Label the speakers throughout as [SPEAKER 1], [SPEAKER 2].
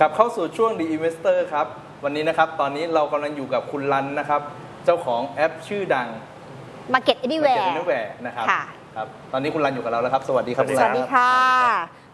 [SPEAKER 1] กลับเข้าสู่ช่วง The Investor ครับ วันนี้นะครับ ตอนนี้เรากำลังอยู่กับคุณรันนะครับ เจ้าของแอปชื่อดัง
[SPEAKER 2] Market Anywhere
[SPEAKER 1] เนแวร์นะครับ
[SPEAKER 2] ค่ะ
[SPEAKER 1] ครับ ตอนนี้คุณรันอยู่กับเราแล้วครับ สวัสดีครับ
[SPEAKER 3] สวัสดี
[SPEAKER 1] คุณ
[SPEAKER 2] ส
[SPEAKER 1] รั
[SPEAKER 2] วันสดีค่ะ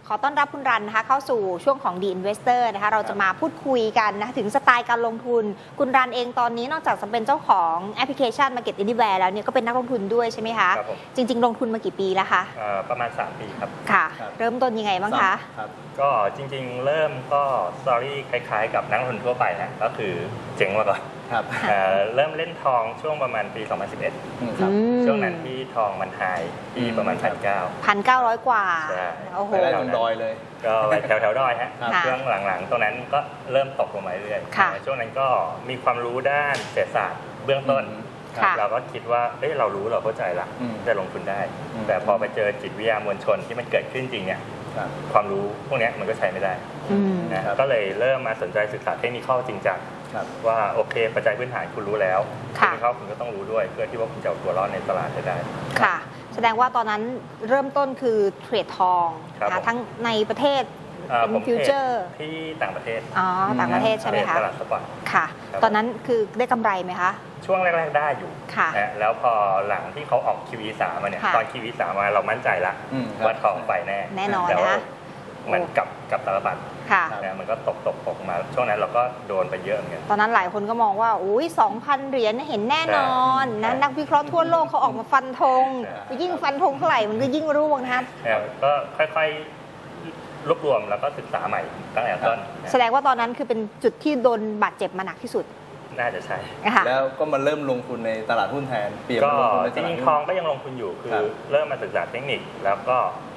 [SPEAKER 2] ขอต้อนรับคุณรันนะคะเข้าสู่ช่วงของ The Investor นะคะ เราจะมาพูดคุยกันนะคะถึงสไตล์การลงทุน คุณรันเองตอนนี้นอกจากจะเป็นเจ้าของแอปพลิเคชัน Market Anywhere แล้วเนี่ยก็เป็นนักลงทุนด้วยใช่ไหมคะ
[SPEAKER 3] ครับผม
[SPEAKER 2] จริง ๆ ลงทุนมากี่ปีแล้วคะ
[SPEAKER 3] เอ่อประมาณ 3 ปีครับ
[SPEAKER 2] ค่ะ
[SPEAKER 1] ครับ
[SPEAKER 2] เริ่มต้นยังไงบ้างคะ
[SPEAKER 1] ครับ
[SPEAKER 3] ก็จริงๆ เริ่มก็สตอรี่คล้ายๆ กับนักลงทุนทั่วไปนะก็คือเจ๋งมาก่อน
[SPEAKER 1] ครับ
[SPEAKER 3] เอ่อเริ่มเล่นทองช่วงประมาณปี 2011
[SPEAKER 1] อืมครับ
[SPEAKER 3] ช่วงนั้นที่ทองมันหายที่ประมาณ
[SPEAKER 1] อืม
[SPEAKER 3] พันเก้า
[SPEAKER 2] พันเก้าร้อยกว่า
[SPEAKER 3] ใช่
[SPEAKER 2] โอ้โห
[SPEAKER 1] ไปได้ตรงดอยเลย
[SPEAKER 3] ก็ไปแถวๆดอยฮะ
[SPEAKER 1] ครับ
[SPEAKER 3] ช่วงหลังๆตรงนั้นก็เริ่มตกลงมาเรื่อย
[SPEAKER 2] ค่ะ
[SPEAKER 3] ช่วงนั้นก็มีความรู้ด้านเศรษฐศาสตร์เบื้องต้น
[SPEAKER 2] ค่ะ
[SPEAKER 3] เราก็คิดว่าเอ้ยเรารู้เราเข้าใจละ
[SPEAKER 1] อืม
[SPEAKER 3] จะลงทุนได้
[SPEAKER 1] อืม
[SPEAKER 3] แต่พอไปเจอจิตวิทยามวลชนที่มันเกิดขึ้นจริงเนี่ย
[SPEAKER 1] ครับ
[SPEAKER 3] ความรู้พวกเนี้ยมันก็ใช้ไม่ได้
[SPEAKER 2] อืม
[SPEAKER 3] นะครับก็เลยเริ่มมาสนใจศึกษาเทคนิคจริงจัง
[SPEAKER 1] ครับ
[SPEAKER 3] ว่าโอเคปัจจัยพื้นฐานคุณรู้แล้วเท
[SPEAKER 2] ค่ะ
[SPEAKER 3] คนิคคุณก็ต้องรู้ด้วยเพื่อที่ว่าคุณจะเอาตัวรอดในตลาดให้ได้
[SPEAKER 2] ค่ะ แสดงว่าตอนนั้นเริ่มต้นคือเทรดทอง
[SPEAKER 3] ครับ
[SPEAKER 2] นะ
[SPEAKER 3] ผ
[SPEAKER 2] คะ
[SPEAKER 3] ม
[SPEAKER 2] ทั้งในประเทศ
[SPEAKER 3] อ่า
[SPEAKER 2] เป็น
[SPEAKER 3] ผม
[SPEAKER 2] ฟิวเจอร์
[SPEAKER 3] ทรดที่ต่างประเทศ
[SPEAKER 2] อ๋อต่างประเทศใช่ไหมคะ
[SPEAKER 3] ตลาดสปอร์ต
[SPEAKER 2] ค่ะ
[SPEAKER 3] ครับ
[SPEAKER 2] ตอนนั้นคือได้กำไรไหมคะ
[SPEAKER 3] ช่วงแรก ๆ ได้อยู่
[SPEAKER 2] ค่ะ
[SPEAKER 3] นะแล้วพอหลังที่เขาออก QE3 มาเนี่ย
[SPEAKER 2] ค่ะ
[SPEAKER 3] ตอน QE3 มาเรามั่นใจละ
[SPEAKER 1] อืมครับ
[SPEAKER 3] ว่าทองไปแน่
[SPEAKER 2] แน่นอน
[SPEAKER 3] แต่ว่า
[SPEAKER 2] นะคะ
[SPEAKER 3] มันกลับกลับตลบัด
[SPEAKER 2] ค่ะ
[SPEAKER 1] ครับ
[SPEAKER 3] นะมันก็ตกตกตกมา ช่วงนั้นเราก็โดนไปเยอะเหมือนกัน
[SPEAKER 2] ตอนนั้นหลายคนก็มองว่าอุ้ย2,000 เหรียญเห็นแน่นอนนะ
[SPEAKER 3] ใช่
[SPEAKER 2] นักวิเคราะห์ทั่วโลกเขาออกมาฟันธง
[SPEAKER 3] ใช่
[SPEAKER 2] ยิ่งฟันธงเท่าไหร่มันก็ยิ่งร่วงนะคะ
[SPEAKER 3] เนี่ยก็ค่อยๆ รวบรวมแล้วก็ศึกษาใหม่ตั้งแต่ต้นนะ
[SPEAKER 2] แสดงว่าตอนนั้นคือเป็นจุดที่โดนบาดเจ็บมาหนักที่สุด
[SPEAKER 3] น่าจะใช่
[SPEAKER 2] นะคะ
[SPEAKER 1] แล้วก็มาเริ่มลงทุนในตลาดหุ้นแทนเปลี่ยน
[SPEAKER 3] ก็
[SPEAKER 1] มาลงทุนใน
[SPEAKER 3] จ
[SPEAKER 1] ตลาด
[SPEAKER 3] ริง
[SPEAKER 1] หุ้น
[SPEAKER 3] ๆทองก็ยังลงทุนอยู่คื
[SPEAKER 1] ครั
[SPEAKER 3] อบ เริ่มมาศึกษาเทคนิค แล้วก็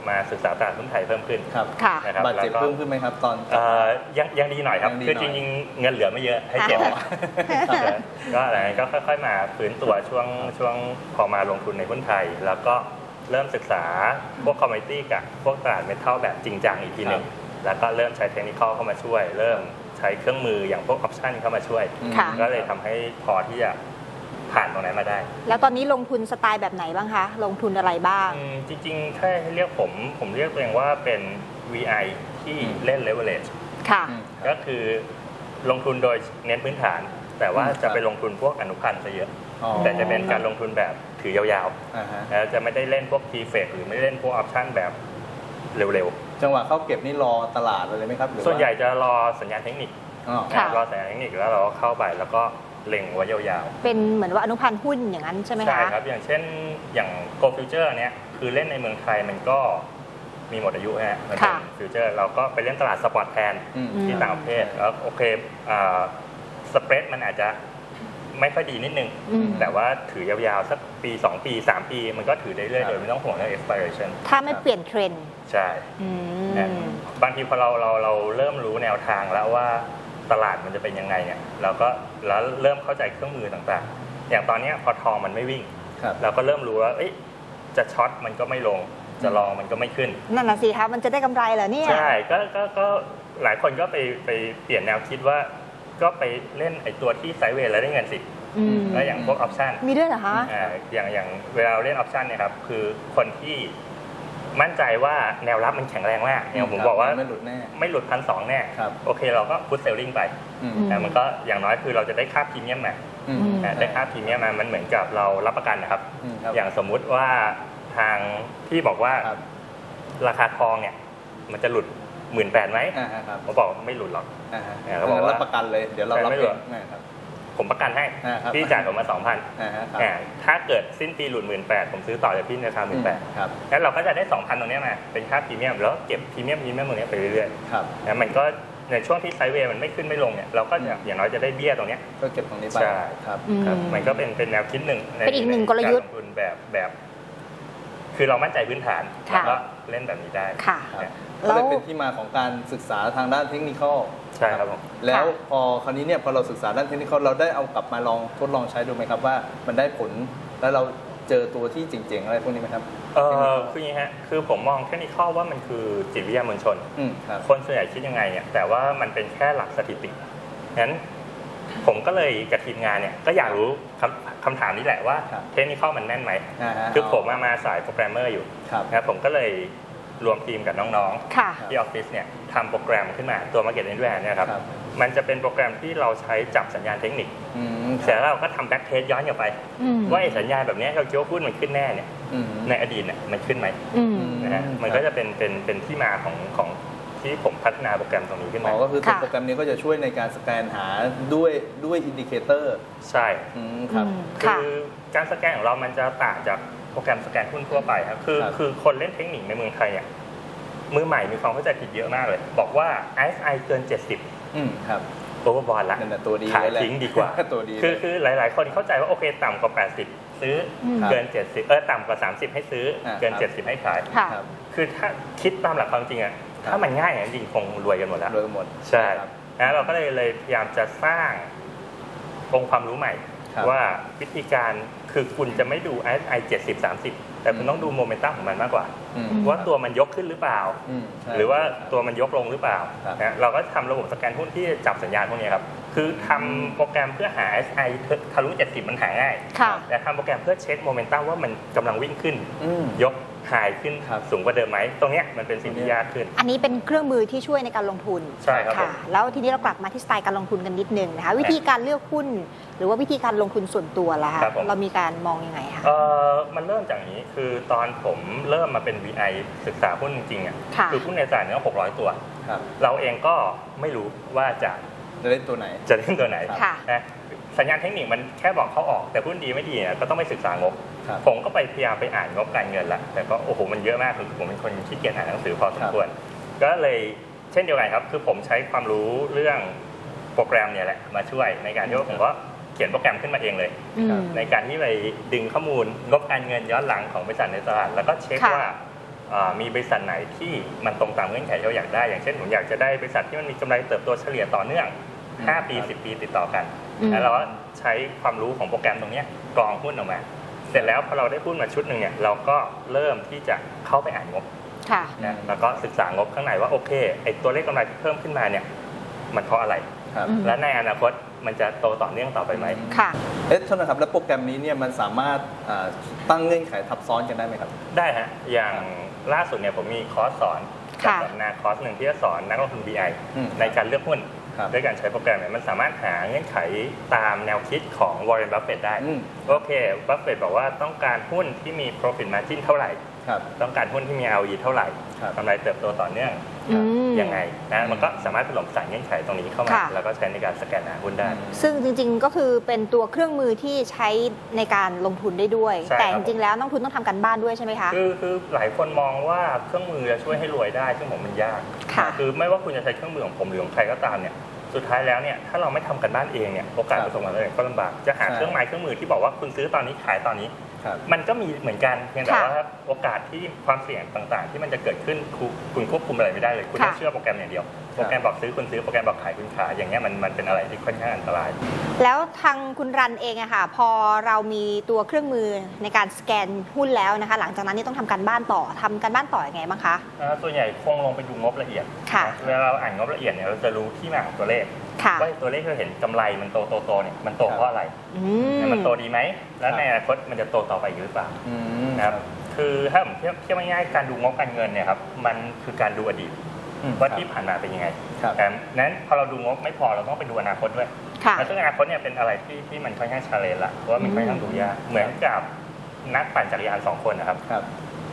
[SPEAKER 3] มาศึกษาตลาดหุ้นไทยเพิ่มขึ้น
[SPEAKER 1] ครับ
[SPEAKER 2] ค่ะ
[SPEAKER 3] นะครับ
[SPEAKER 1] บาดเจ็บ
[SPEAKER 3] แล้วก็
[SPEAKER 1] เพิ่มขึ้นไหมครับ ตอน
[SPEAKER 3] เอ่อยังยังดีหน่อยครับ
[SPEAKER 1] ยังดี
[SPEAKER 3] คือ
[SPEAKER 1] หน่
[SPEAKER 3] จ
[SPEAKER 1] อย
[SPEAKER 3] ริงๆเงินเหลือไม่เยอะให้เก็บ
[SPEAKER 1] อ๋อ
[SPEAKER 3] นะก็หลังจากนั้นก็ค่อย ๆ มาฟื้นตัวช่วงช่วงพอมาลงทุนในหุ้นไทย แล้วก็ เริ่มศึกษาพวกคอมมิตี้กับพวกตลาดเมทัลแบบจริงจังอีกทีหนึ่งแล้วก็เริ่มใช้เทคนิคเข้ามาช่วย เริ่มใช้เครื่องมืออย่างพวกออปชันเข้ามาช่วย
[SPEAKER 1] อืม
[SPEAKER 2] ค่ะ
[SPEAKER 3] ก็เลยทำให้พอที่จะผ่านตรงนั้นมาได้
[SPEAKER 2] แล้วตอนนี้ลงทุนสไตล์แบบไหนบ้างคะ ลงทุนอะไรบ้าง
[SPEAKER 3] อืมจริงๆ ถ้าให้เรียกผมผมเรียกตัวเองว่าเป็น VI ที่
[SPEAKER 1] อืม
[SPEAKER 3] เล่น leverage
[SPEAKER 2] ค่ะ
[SPEAKER 1] อืมค
[SPEAKER 3] ก็
[SPEAKER 1] รับ
[SPEAKER 3] คือลงทุนโดยเน้นพื้นฐาน แต่ว่า
[SPEAKER 1] อืม
[SPEAKER 3] จะ
[SPEAKER 1] ครับ
[SPEAKER 3] ไปลงทุนพวกอนุพันธ์ซะเยอะ
[SPEAKER 1] อ๋อ
[SPEAKER 3] แต่จะเป็นการลงทุนแบบถือยาว
[SPEAKER 1] อ่าฮะ
[SPEAKER 3] ๆแล้วจะไม่ได้เล่นพวก t f e c หรือไม่ได้เล่นพวกออปชันแบบเร็ว
[SPEAKER 1] จังหวะเข้าเก็บนี่รอตลาดอะไรไหมครับรือ
[SPEAKER 3] ๆ
[SPEAKER 1] ว่า
[SPEAKER 3] ส่วนใหญ่จะรอสัญญาณเทคนิค
[SPEAKER 1] อ๋อ
[SPEAKER 2] ค่ะ
[SPEAKER 3] รอสัญญาณเทคนิคแล้วเราก็เข้าไปแล้วก็เล็งไว้ยาวๆ
[SPEAKER 2] เป็นเหมือนว่าอนุพันธ์หุ้นอย่างนั้นใช่ไหมคะ
[SPEAKER 3] ใช่ครับ อย่างเช่นอย่าง Go Future เนี้ยคือเล่นในเมืองไทยมันก็มีหมดอายุฮะมันเป็น
[SPEAKER 2] ค่ะ
[SPEAKER 3] ฟิวเจอร์เราก็ไปเล่นตลาดสปอร์ตแทน
[SPEAKER 1] อืม
[SPEAKER 3] ที่ต่างประเทศแล้วโอเคสเปรดมันอาจจะ ไม่ค่อยดีนิดนึง
[SPEAKER 2] อืม
[SPEAKER 3] แต่ว่าถือยาวๆ สักปี 2 ปี 3 ปี มันก็ถือได้เรื่อยๆโดยไม่ต้องห่วงเรื่อง expiration
[SPEAKER 2] ถ้าไม่เปลี่ยนเทรนด์
[SPEAKER 3] ใช่
[SPEAKER 2] อื
[SPEAKER 3] นะ
[SPEAKER 2] ม
[SPEAKER 3] บางทีพอเราเราเราเริ่มรู้แนวทางแล้วว่าตลาดมันจะเป็นยังไงเนี่ยเราก็แล้วเริ่มเข้าใจเครื่องมือต่างๆ อย่างตอนเนี้ยพอทองมันไม่วิ่ง
[SPEAKER 1] ครับ
[SPEAKER 3] เราก็เริ่มรู้ว่าเอ้ยจะช็อตมันก็ไม่ลง จะลองมันก็ไม่ขึ้น
[SPEAKER 2] นั่นน่ะสิคะมันจะได้กำไรเหรอเนี่ย
[SPEAKER 3] ใช่ก็ก็ก็หลายคนก็ไปไปเปลี่ยนแนวคิดว่า ก็ไปเล่นไอ้ตัวที่ไซด์เวย์แล้วได้เงินสิ
[SPEAKER 2] อืม
[SPEAKER 3] แล้วอย่างพวกออปชัน
[SPEAKER 2] มีด้วยเหรอคะ
[SPEAKER 3] อ่าอย่างอย่างเวลาเราเล่นออปชันเนี่ยครับคือคนที่มั่นใจว่าแนวรับมันแข็งแรงมากอย่างผมบอกว่า
[SPEAKER 1] ไม่หลุดแน่
[SPEAKER 3] ไม่หลุดพันสองแน่
[SPEAKER 1] ครับ
[SPEAKER 3] โอเคเราก็พุทเซลลิงไป
[SPEAKER 1] อืม
[SPEAKER 2] อืม
[SPEAKER 3] แต่มันก็อย่างน้อยคือเราจะได้ค่าพรีเมียมมา
[SPEAKER 1] อืม
[SPEAKER 3] อ่าได้ค่าพรีเมียมมามันเหมือนกับเรารับประกันนะครับ
[SPEAKER 1] อืมครับ
[SPEAKER 3] อย่างสมมุติว่าทางที่บอกว่า
[SPEAKER 1] ครับ
[SPEAKER 3] ราคาทองเนี่ย มันจะหลุด หมื่นแปดไหม
[SPEAKER 1] อ่าฮะครับ
[SPEAKER 3] ผมบอกไม่หลุดหรอก
[SPEAKER 1] อ่าฮะ
[SPEAKER 3] เนี่ยเขาบอกว่า
[SPEAKER 1] รับประกันเลย เดี๋ยวเรา
[SPEAKER 3] ใช่
[SPEAKER 1] รับ
[SPEAKER 3] ไม่
[SPEAKER 1] เอ
[SPEAKER 3] หลุ
[SPEAKER 1] ง
[SPEAKER 3] ด
[SPEAKER 1] นะครับ
[SPEAKER 3] ผมประกันให้
[SPEAKER 1] อ่าครับ
[SPEAKER 3] พี่จ่ายผมมาสองพัน
[SPEAKER 1] อ่าฮะครับ
[SPEAKER 3] ถ้าเกิดสิ้นปีหลุดหมื่นแปดผมซื้อต่อจากพี่ในราคาหมื่นแปด
[SPEAKER 1] ครับ
[SPEAKER 3] งั้นเราก็จะได้สองพันตรงเนี้ยมา เป็นค่าพรีเมียมแล้วเก็บพรีเมียมพรีเมียมตรงเนี้ยไปเรื่อย
[SPEAKER 1] ครับ
[SPEAKER 3] ๆนะมันก็ในช่วงที่ไซด์เวย์มันไม่ขึ้นไม่ลงเนี่ยเราก็จะ
[SPEAKER 1] อืม
[SPEAKER 3] อย่างน้อยจะได้เบี้ยตรงเนี้ย
[SPEAKER 1] ก็เก็บตรงนี้ไป
[SPEAKER 3] ใช่
[SPEAKER 1] ครับ
[SPEAKER 2] อืม
[SPEAKER 3] ครับ มันก็เป็นเป็นแนวคิดหนึ่งใเป็
[SPEAKER 2] นอีกหนึ่งกลยุทธ์า
[SPEAKER 3] รลงทุนแบบแบบ คือเรามั่นใจพื้นฐาน
[SPEAKER 2] ค่ะ
[SPEAKER 3] แล้วก็เล่นแบบนี้ได้
[SPEAKER 2] ค่ะ
[SPEAKER 1] ครับ
[SPEAKER 2] แล้
[SPEAKER 1] ก็
[SPEAKER 2] ว
[SPEAKER 1] เลยเป็นที่มาของการศึกษาทางด้านเทคนิคอล
[SPEAKER 3] ใช่ครับผม
[SPEAKER 1] แล้วพอคราวนี้เนี่ยพอเราศึกษาด้านเทคนิคอลเราได้เอากลับมาลองทดลองใช้ดูไหมครับว่ามันได้ผลแล้วเราเจอตัวที่เจ๋งๆอะไรพวกนี้ไหมครับ
[SPEAKER 3] เออคืออย่างนี้ฮะ คือผมมองเทคนิคว่ามันคือจิตวิทยามวลชน
[SPEAKER 1] อืมครับ
[SPEAKER 3] คนส่วนใหญ่คิดยังไงเนี่ย แต่ว่ามันเป็นแค่หลักสถิติ งั้นผมก็เลยกับทีมงานเนี่ยก็อยากรู้คำ คำถามนี้แหละว่า
[SPEAKER 1] ครับ
[SPEAKER 3] เทคนิคมันแน่นไหม
[SPEAKER 1] อ่าฮะ
[SPEAKER 3] คือผมมามาสายโปรแกรมเมอร์อยู่
[SPEAKER 1] ครับ
[SPEAKER 3] นะผมก็เลยรวมทีมกับน้อง
[SPEAKER 2] ค่ะ
[SPEAKER 3] ๆที่ออฟฟิศเนี่ยทำโปรแกรมขึ้นมาตัว Market Anywhere เนี่ยครับ
[SPEAKER 1] ครับ
[SPEAKER 3] มันจะเป็นโปรแกรมที่เราใช้จับสัญญาณเทคนิค
[SPEAKER 1] อืม
[SPEAKER 3] เสร็จแล้วเราก็ทำแบ็กเทสย้อนกลับไป
[SPEAKER 2] อืม
[SPEAKER 3] ว่าไอ้สัญญาณแบบเนี้ยเราคิดว่าหุ้นมันขึ้นแน่เนี่ย
[SPEAKER 1] อืม
[SPEAKER 3] ในอดีตเนี่ยมันขึ้นไหม
[SPEAKER 2] อืม
[SPEAKER 3] นะฮะ
[SPEAKER 1] อืม
[SPEAKER 3] มันก็จะเป็นเป็นเป็นที่มาของของ ที่ผมพัฒนาโปรแกรมตรงนี้ขึ้น
[SPEAKER 1] อ๋
[SPEAKER 3] มา
[SPEAKER 1] อก็คือตัว
[SPEAKER 2] ค่ะ
[SPEAKER 1] โปรแกรมนี้ก็จะช่วยในการสแกนหาด้วยด้วยอินดิเคเตอร์
[SPEAKER 3] ใช่
[SPEAKER 1] อืมครับ
[SPEAKER 2] อืม
[SPEAKER 3] คื
[SPEAKER 2] ค่ะ
[SPEAKER 3] อการสแกนของเรามันจะต่างจากโปรแกรมสแกนหุ้นทั่วไปครับคือ
[SPEAKER 1] ครับ
[SPEAKER 3] คือคนเล่นเทคนิคในเมืองไทยเนี่ยมือใหม่มีความเข้าใจผิดเยอะมากเลย บอกว่า RSI เกิน 70
[SPEAKER 1] อืมครับ
[SPEAKER 3] โอเวอร์บอลละ
[SPEAKER 1] นั่นแหละตัวดี
[SPEAKER 3] ขาย
[SPEAKER 1] เลยแหละ
[SPEAKER 3] ทิ้งดีกว่า
[SPEAKER 1] ตัวดี
[SPEAKER 3] คือ
[SPEAKER 1] เลย
[SPEAKER 3] คือหลาย ๆ คนเข้าใจว่าโอเคต่ำกว่า 80 ซื้ออ
[SPEAKER 2] ม
[SPEAKER 3] เกิน 70 เออต่ำกว่า 30 ให้ซื้อ
[SPEAKER 1] อ่า
[SPEAKER 3] เกิน
[SPEAKER 1] ครับ
[SPEAKER 3] 70 ให้ขาย
[SPEAKER 2] ค่ะ
[SPEAKER 1] ครับ
[SPEAKER 3] คือถ้าคิดตามหลักความจริงอะ
[SPEAKER 1] ครับ
[SPEAKER 3] ถ้ามันง่ายอย่างนั้นจริงคงรวยกันหมดแล้ว
[SPEAKER 1] โดยหมด
[SPEAKER 3] ใช่
[SPEAKER 1] ครับ
[SPEAKER 3] นะเราก็เลยเลยพยายามจะสร้างองค์ความรู้ใหม่
[SPEAKER 1] ครับ
[SPEAKER 3] ว่าวิธีการคือคุณจะไม่ดู RSI 70 30แต่คุณต้องดูโมเมนตัมของมันมากกว่า
[SPEAKER 1] อืม
[SPEAKER 3] ว่าตัวมันยกขึ้นหรือเปล่า
[SPEAKER 1] อืมใช่
[SPEAKER 3] หรือว่าตัวมันยกลงหรือเปล่า
[SPEAKER 1] ครับ
[SPEAKER 3] นะเราก็ทำระบบสแกนหุ้นที่จับสัญญาณพวกนี้ครับ คือทำโปรแกรมเพื่อหา RSI ทะลุ 70 มันหาง่าย
[SPEAKER 2] ค่ะ
[SPEAKER 3] แต่ทำโปรแกรมเพื่อเช็คโมเมนตัมว่ามันกำลังวิ่งขึ้น
[SPEAKER 1] อืม
[SPEAKER 3] ยก หายขึ้น
[SPEAKER 1] ครับ
[SPEAKER 3] สูงกว่าเดิมไหมตรงเนี้ยมันเป็นสิ่งที่ยากขึ้น
[SPEAKER 2] อันนี้เป็นเครื่องมือที่ช่วยในการลงทุน
[SPEAKER 3] ใช่ครับผม
[SPEAKER 2] ค่ะแล้วทีนี้เรากลับมาที่สไตล์การลงทุนกันนิดนึงนะคะวิธีการเลือกหุ้น หรือว่าวิธีการลงทุนส่วนตัวล่ะคะ
[SPEAKER 3] ครับผม
[SPEAKER 2] เรามีการมองยังไงคะ
[SPEAKER 3] เออมันเริ่มจากอย่างนี้คือตอนผมเริ่มมาเป็น VI ศึกษาหุ้นจริงๆอะ
[SPEAKER 2] ค่ะ
[SPEAKER 3] คือหุ้นในตลาดเนี่ย600 ตัว
[SPEAKER 1] ครับ
[SPEAKER 3] เราเองก็ไม่รู้ว่าจะ
[SPEAKER 1] จะเล่นตัวไหน
[SPEAKER 3] จะเล่นตัวไหน
[SPEAKER 2] ค่ะ
[SPEAKER 3] นะสัญญาณเทคนิคมันแค่บอกเขาออกแต่หุ้นดีไม่ดีเนี่ยก็ต้องไปศึกษางบ
[SPEAKER 1] ครับ
[SPEAKER 3] ผมก็ไปพยายามไปอ่านงบการเงินละแต่ก็โอ้โหมันเยอะมากคือผมเป็นคนขี้เกียจอ่านหนังสือพอสมควร ก็เลยเช่นเดียวกันครับ คือผมใช้ความรู้เรื่องโปรแกรมเนี่ยแหละมาช่วยในการที่ว่าผมก็เขียนโปรแกรมขึ้นมาเองเลย
[SPEAKER 2] อืม
[SPEAKER 3] ในการที่ไปดึงข้อมูลงบการเงินย้อนหลังของบริษัทในตลาด แล้วก็เช็ค
[SPEAKER 2] ค่ะ
[SPEAKER 3] ว่าอ่ามีบริษัทไหนที่มันตรงตามเงื่อนไขที่เราอยากได้ อย่างเช่นผมอยากจะได้บริษัทที่มันมีกำไรเติบโตเฉลี่ยต่อเนื่อง 5 ปี 10 ปีติดต่อกัน
[SPEAKER 2] อืม
[SPEAKER 3] แล้วเราก็ใช้ความรู้ของโปรแกรมตรงเนี้ยกรองหุ้นออกมา เสร็จแล้วพอเราได้หุ้นมาชุดหนึ่งเนี่ยเราก็เริ่มที่จะเข้าไปอ่านงบ
[SPEAKER 2] ค่ะ
[SPEAKER 3] นะแล้วก็ศึกษางบข้างในว่าโอเคไอตัวเลขกำไรที่เพิ่มขึ้นมาเนี่ยมันเพราะอะไร
[SPEAKER 1] ครับ
[SPEAKER 2] อืม
[SPEAKER 3] และในอนาคตมันจะโตต่อเนื่องต่อไปไหม
[SPEAKER 2] ค่ะ
[SPEAKER 1] เอ๊ะโทษนะครับแล้วโปรแกรมนี้เนี่ยมันสามารถอ่าตั้งเงื่อนไขทับซ้อนกันได้ไหมครับ
[SPEAKER 3] ได้ฮะอย่างล่าสุดเนี่ยผมมีคอร์สสอนจาก
[SPEAKER 2] ค่ะ
[SPEAKER 3] สัมมนาคอร์สหนึ่งที่จะสอนนักลงทุน BI
[SPEAKER 1] อืม
[SPEAKER 3] ในการเลือกหุ้น
[SPEAKER 1] ครับ
[SPEAKER 3] ด้วยการใช้โปรแกรมเนี่ยมันสามารถหาเงื่อนไขตามแนวคิดของ Warren Buffett ได้
[SPEAKER 1] อืม
[SPEAKER 3] โอเคบัฟเฟตบอกว่าต้องการหุ้นที่มี profit margin เท่าไหร่
[SPEAKER 1] ครับ
[SPEAKER 3] ต้องการหุ้นที่มี ROE เท่าไหร่
[SPEAKER 1] ครับ
[SPEAKER 3] กำไรเติบโตต่อเนื่อง
[SPEAKER 2] อืม
[SPEAKER 3] ยังไงนะมันก็สามารถผสมสารเงื่อนไขตรงนี้เข้ามา
[SPEAKER 2] ค่ะ
[SPEAKER 3] แล้วก็ใช้ในการสแกนหาหุ้นได้
[SPEAKER 2] ซึ่งจริงๆก็คือเป็นตัวเครื่องมือที่ใช้ในการลงทุนได้ด้วย
[SPEAKER 3] ใช่
[SPEAKER 2] แต่
[SPEAKER 3] ครั
[SPEAKER 2] จ
[SPEAKER 3] บ
[SPEAKER 2] ริงๆแล้วนักลงทุนต้องทำกันบ้านด้วยใช่ไหมคะ
[SPEAKER 3] คือคือหลายคนมองว่าเครื่องมือจะช่วยให้รวยได้ซึ่งผมมันยาก
[SPEAKER 2] ค่ะ
[SPEAKER 3] คือไม่ว่าคุณจะใช้เครื่องมือของผมหรือของใครก็ตามเนี่ย สุดท้ายแล้วเนี่ยถ้าเราไม่ทำกันบ้านเองเนี่ยโอกาส
[SPEAKER 1] ครับ
[SPEAKER 3] ประสบความสำเร็จก็ลำบากจะหา
[SPEAKER 1] ใช่
[SPEAKER 3] เครื่องไม้เครื่องมือที่บอกว่าคุณซื้อตอนนี้ขายตอนนี้
[SPEAKER 1] ครับ
[SPEAKER 3] มันก็มีเหมือนกันเพียงแต่
[SPEAKER 2] ค่ะ
[SPEAKER 3] ว่าโอกาสที่ความเสี่ยงต่างๆ ที่มันจะเกิดขึ้นคุณคุณควบคุมอะไรไม่ได้เลย คุณต้อง
[SPEAKER 2] ค่ะ
[SPEAKER 3] เชื่อโปรแกรมอย่างเดียว โปรแกรมบอกซื้อคุณซื้อโปรแกรมบอกขายคุณขายอย่างเงี้ยมันมันเป็นอะไรที่ค่อนข้างอันตราย
[SPEAKER 2] แล้วทางคุณรันเองอะค่ะ พอเรามีตัวเครื่องมือในการสแกนหุ้นแล้วนะคะ หลังจากนั้นนี่ต้องทำการบ้านต่อทำการบ้านต่ออยังไงบ้างคะ
[SPEAKER 3] อ่าส่วนใหญ่คงลงไปดูงบละเอียด
[SPEAKER 2] ค่ะ
[SPEAKER 3] นะเวลาเราอ่านงบละเอียดเนี่ยเราจะรู้ที่มาของตัวเลข
[SPEAKER 2] ค่ะ
[SPEAKER 3] ว่าตัวเลขที่เราเห็นกำไรมันโตโตโตเนี่ยมันโตเพราะอะไร
[SPEAKER 2] อืม
[SPEAKER 3] มันโตดีไหมแล้วในอนาคตมันจะโตต่อไปอีกหรือเปล่า
[SPEAKER 1] อืม
[SPEAKER 3] นะครับคือถ้าผมเทียบเทียบง่ายๆการดูงบการเงินเนี่ยครับมันคือการดูอดีต
[SPEAKER 1] อืม
[SPEAKER 3] ว่าที่ผ่านมาเป็นยังไง
[SPEAKER 1] ครับ
[SPEAKER 3] แต่นั้นพอเราดูงบไม่พอเราต้องไปดูอนาคตด้วย
[SPEAKER 2] ค่ะ
[SPEAKER 3] แล้วซึ่งอนาคตเนี่ยเป็นอะไรที่ที่มันค่อนข้างชาเลนจ์ละเพราะว่ามัน
[SPEAKER 2] อืม
[SPEAKER 3] ค่อนข้างดูยากเหมือนกับนักปั่นจักรยานสองคนนะครับ
[SPEAKER 1] ครับ